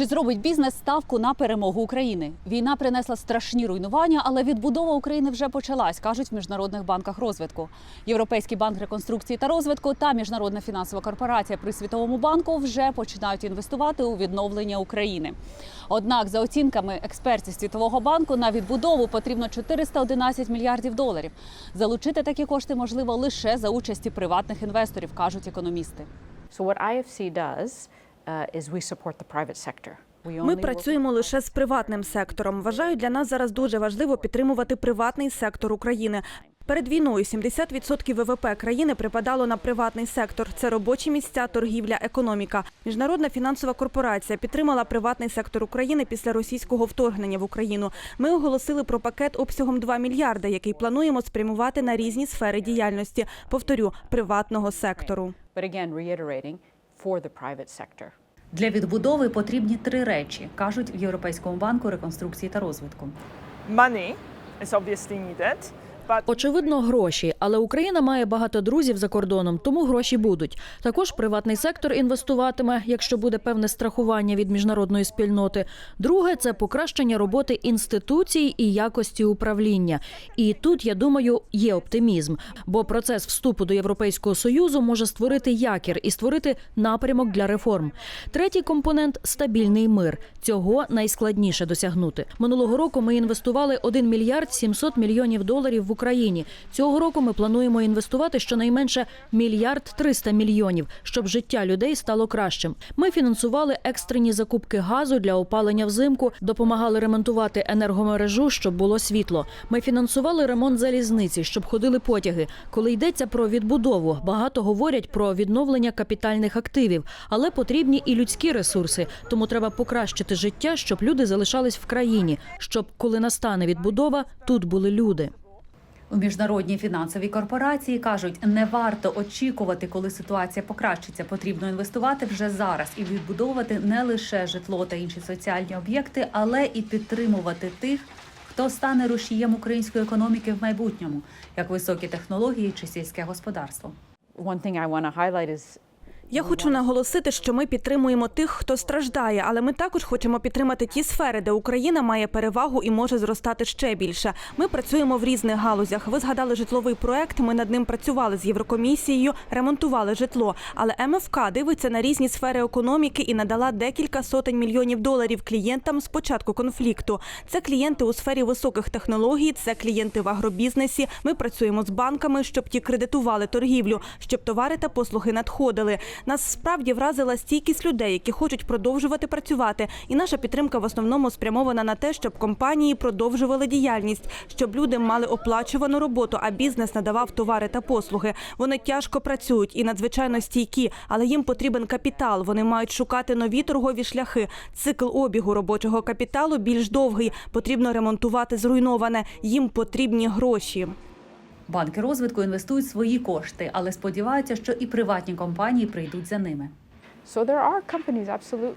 Чи зробить бізнес ставку на перемогу України? Війна принесла страшні руйнування, але відбудова України вже почалась, кажуть в міжнародних банках розвитку. Європейський банк реконструкції та розвитку та міжнародна фінансова корпорація при світовому банку вже починають інвестувати у відновлення України. Однак, за оцінками експертів Світового банку, на відбудову потрібно 411 мільярдів доларів. Залучити такі кошти можливо лише за участі приватних інвесторів, кажуть економісти. So what IFC does We Ми працюємо лише з приватним сектором. Вважаю, для нас зараз дуже важливо підтримувати приватний сектор України. Перед війною 70% ВВП країни припадало на приватний сектор. Це робочі місця, торгівля, економіка. Міжнародна фінансова корпорація підтримала приватний сектор України після російського вторгнення в Україну. Ми оголосили про пакет обсягом 2 мільярда, який плануємо спрямувати на різні сфери діяльності. Повторю, приватного сектору. For the private sector. Для відбудови потрібні три речі, кажуть в Європейському банку реконструкції та розвитку. Money is obviously needed, Очевидно, гроші, але Україна має багато друзів за кордоном, тому гроші будуть. Також приватний сектор інвестуватиме, якщо буде певне страхування від міжнародної спільноти. Друге це покращення роботи інституцій і якості управління. І тут я думаю, є оптимізм, бо процес вступу до Європейського союзу може створити якір і створити напрямок для реформ. Третій компонент стабільний мир. Цього найскладніше досягнути. Минулого року ми інвестували 1 мільярд 700 мільйонів доларів в Україні. Цього року ми плануємо інвестувати щонайменше мільярд 300 мільйонів, щоб життя людей стало кращим. Ми фінансували екстрені закупки газу для опалення взимку, допомагали ремонтувати енергомережу, щоб було світло. Ми фінансували ремонт залізниці, щоб ходили потяги. Коли йдеться про відбудову, багато говорять про відновлення капітальних активів, але потрібні і людські ресурси. Тому треба покращити життя, щоб люди залишались в країні, щоб коли настане відбудова, тут були люди. У міжнародній фінансовій корпорації кажуть, не варто очікувати, коли ситуація покращиться. Потрібно інвестувати вже зараз і відбудовувати не лише житло та інші соціальні об'єкти, але і підтримувати тих, хто стане рушієм української економіки в майбутньому, як високі технології чи сільське господарство. One thing I want to highlight is Я хочу наголосити, що ми підтримуємо тих, хто страждає, але ми також хочемо підтримати ті сфери, де Україна має перевагу і може зростати ще більше. Ми працюємо в різних галузях. Ви згадали житловий проект. Ми над ним працювали з Єврокомісією, ремонтували житло. Але МФК дивиться на різні сфери економіки і надала декілька сотень мільйонів доларів клієнтам з початку конфлікту. Це клієнти у сфері високих технологій, це клієнти в агробізнесі. Ми працюємо з банками, щоб ті кредитували торгівлю, щоб товари та послуги надходили. Нас справді вразила стійкість людей, які хочуть продовжувати працювати. І наша підтримка в основному спрямована на те, щоб компанії продовжували діяльність, щоб люди мали оплачувану роботу, а бізнес надавав товари та послуги. Вони тяжко працюють і надзвичайно стійкі, але їм потрібен капітал. Вони мають шукати нові торгові шляхи. Цикл обігу робочого капіталу більш довгий. Потрібно ремонтувати зруйноване. Їм потрібні гроші. Банки розвитку інвестують свої кошти, але сподіваються, що і приватні компанії прийдуть за ними.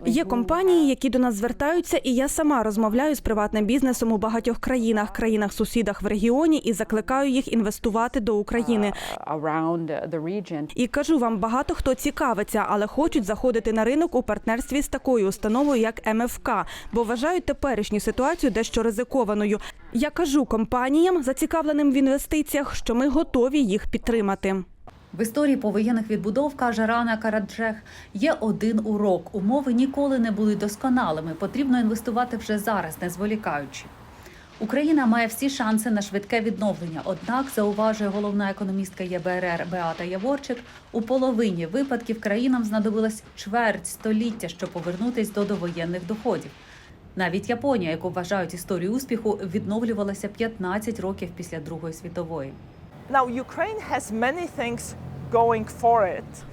Є компанії, які до нас звертаються, і я сама розмовляю з приватним бізнесом у багатьох країнах, країнах-сусідах в регіоні і закликаю їх інвестувати до України. uh. І кажу вам, багато хто цікавиться, але хочуть заходити на ринок у партнерстві з такою установою, як МФК, бо вважають теперішню ситуацію дещо ризикованою. Я кажу компаніям, зацікавленим в інвестиціях, що ми готові їх підтримати. В історії повоєнних відбудов каже Рана Караджех, є один урок. Умови ніколи не будуть досконалими. Потрібно інвестувати вже зараз, не зволікаючи. Україна має всі шанси на швидке відновлення. Однак, зауважує головна економістка ЄБРР Беата Яворчик, у половині випадків країнам знадобилось чверть століття, щоб повернутись до довоєнних доходів. Навіть Японія, яку вважають історією успіху, відновлювалася 15 років після Другої світової. now Ukraine has many things.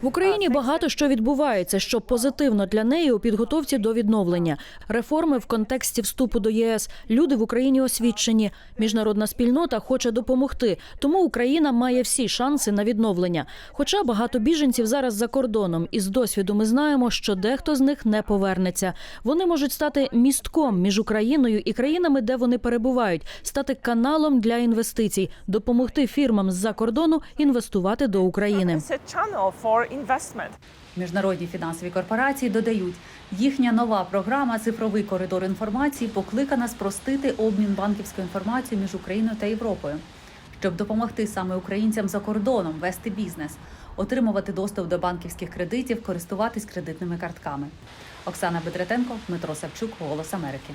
В Україні багато що відбувається, що позитивно для неї у підготовці до відновлення. Реформи в контексті вступу до ЄС. Люди в Україні освічені. Міжнародна спільнота хоче допомогти. Тому Україна має всі шанси на відновлення. Хоча багато біженців зараз за кордоном, і з досвіду ми знаємо, що дехто з них не повернеться. Вони можуть стати містком між Україною і країнами, де вони перебувають, стати каналом для інвестицій, допомогти фірмам з-за кордону інвестувати до України. For. Міжнародні фінансові корпорації додають, їхня нова програма Цифровий коридор інформації покликана спростити обмін банківською інформацією між Україною та Європою, щоб допомогти саме українцям за кордоном вести бізнес, отримувати доступ до банківських кредитів, користуватись кредитними картками. Оксана Бедретенко, Дмитро Савчук, Голос Америки.